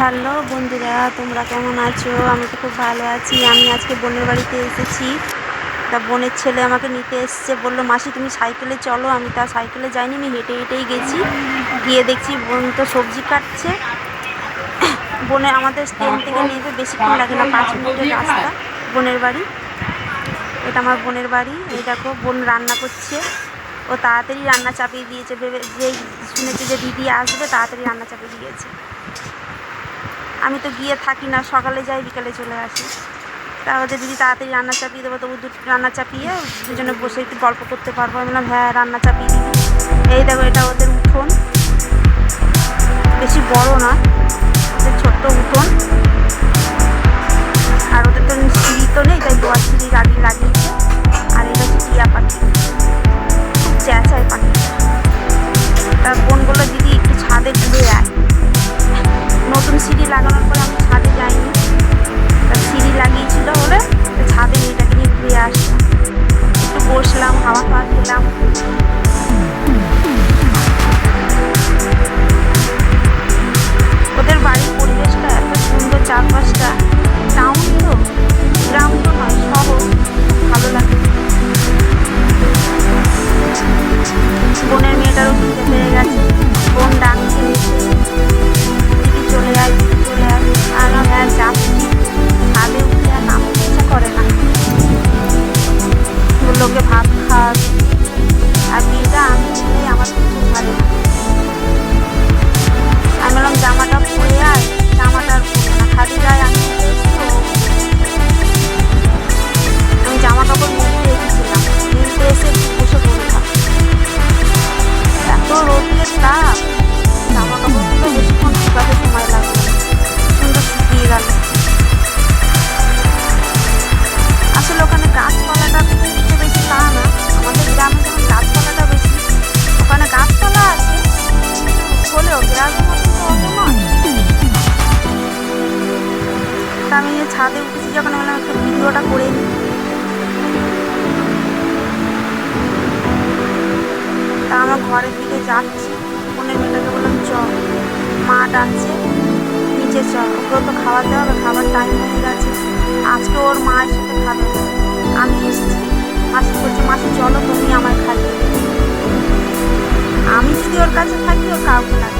Hello বন্ধুরা, তোমরা কেমন আছো? আমি তো খুব ভালো আছি। আমি আজকে বোনের বাড়িতে এসেছি। তা বোনের ছেলে আমাকে নিতে এসছে। বলল, মাসি, তুমি সাইকেলে চলো। আমি তা সাইকেলে যাইনি, আমি হেঁটে হেঁটেই গেছি। গিয়ে দেখছি বোন তো সবজি কাটছে। বোনে আমাদের ট্রেন থেকে নিয়ে যেতে বেশিক্ষণ লাগে না, পাঁচ মিনিটের রাস্তা বোনের বাড়ি। এটা আমার বোনের বাড়ি। এই দেখো, বোন রান্না করছে। ও তাড়াতাড়ি রান্না চাপিয়ে দিয়েছে। ভেবে যেই শুনেছে যে দিদি আসবে, তাড়াতাড়ি রান্না চাপিয়ে দিয়েছে। আমি তো গিয়ে থাকি না, সকালে যাই, বিকালে চলে আসি। তা ওদের দিদি তাড়াতাড়ি রান্না চাপিয়ে দেবো, তবু দুটো রান্না চাপিয়ে দুজনে বসে একটু গল্প করতে পারব। আমি বললাম হ্যাঁ রান্না চাপিয়ে দিবি। এই দেখো, এটা ওদের উঠোন। বেশি বড় না, ওদের ছোট্ট উঠোন। তা আমি ছাদে উঠেছি যখন আমি একটু ভিডিওটা করে নিই। তা আমার ঘরের দিকে যাচ্ছি। বোনের মেয়েটাকে বললাম চ মা ডাকছে, নিচে চ ওকেও তো খাওয়াতে হবে, খাবার টাইম হয়ে গেছে। আজকে ওর মায়ের সাথে খাবে। আমি এসেছি। মাসি বলছে, মাসি, চলো, তুমি আমার খাইয়ে আমি যদি ওর কাছে থাকি ওর কাউকে লাগে